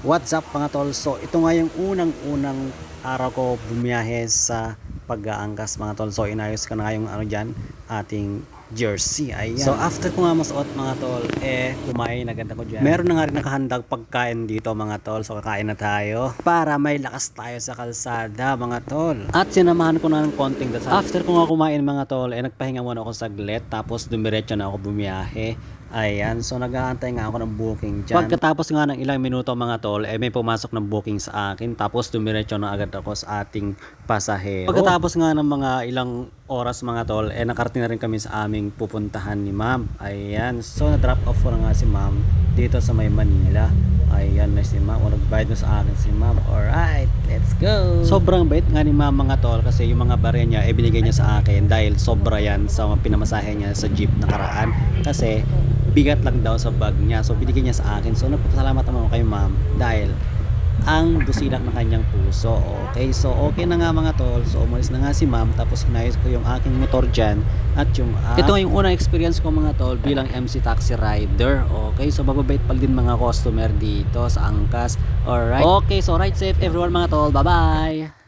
What's up mga tol? So ito nga yung unang-unang araw ko bumiyahe sa pag-aangkas mga tol. So inayos ko na nga yung ano dyan, ating jersey. Ayan. So after ko nga masuot mga tol, eh kumain na ganda ko dyan. Meron na nga rin nakahandang pagkain dito mga tol. So kakain na tayo para may lakas tayo sa kalsada mga tol. At sinamahan ko na ng konting dasal. After ko nga kumain mga tol, eh nagpahinga muna ako saglit. Tapos dumiretso na ako bumiyahe. Ayan, so nag-aantay nga ako ng booking dyan. Pagkatapos nga ng ilang minuto mga tol, eh may pumasok ng booking sa akin. Tapos dumiretso na agad ako sa ating pasahero. Pagkatapos nga ng mga ilang oras mga tol, eh nakarating na rin kami sa aming pupuntahan ni ma'am. Ayan, so na-drop off ko na nga si ma'am dito sa may Manila. Ayan na si ma'am. O nagbayad na sa akin si ma'am. Alright, let's go. Sobrang bait nga ni ma'am mga tol kasi yung mga bare niya, eh binigay niya sa akin dahil sobra yan sa pinamasahe niya sa jeep nakaraan. Kasi bigat lang daw sa bag niya. So binigay niya sa akin. So nagpapasalamat naman ako kay ma'am dahil ang busilak ng kanyang puso. Okay, so okay na nga mga tol. So umalis na nga si ma'am tapos hinayos ko yung aking motor dyan at yung app. Ito yung unang experience ko mga tol bilang MC taxi rider. Okay, so mababait pa din mga customer dito sa Angkas. Alright. Okay, so ride safe everyone mga tol. Bye-bye!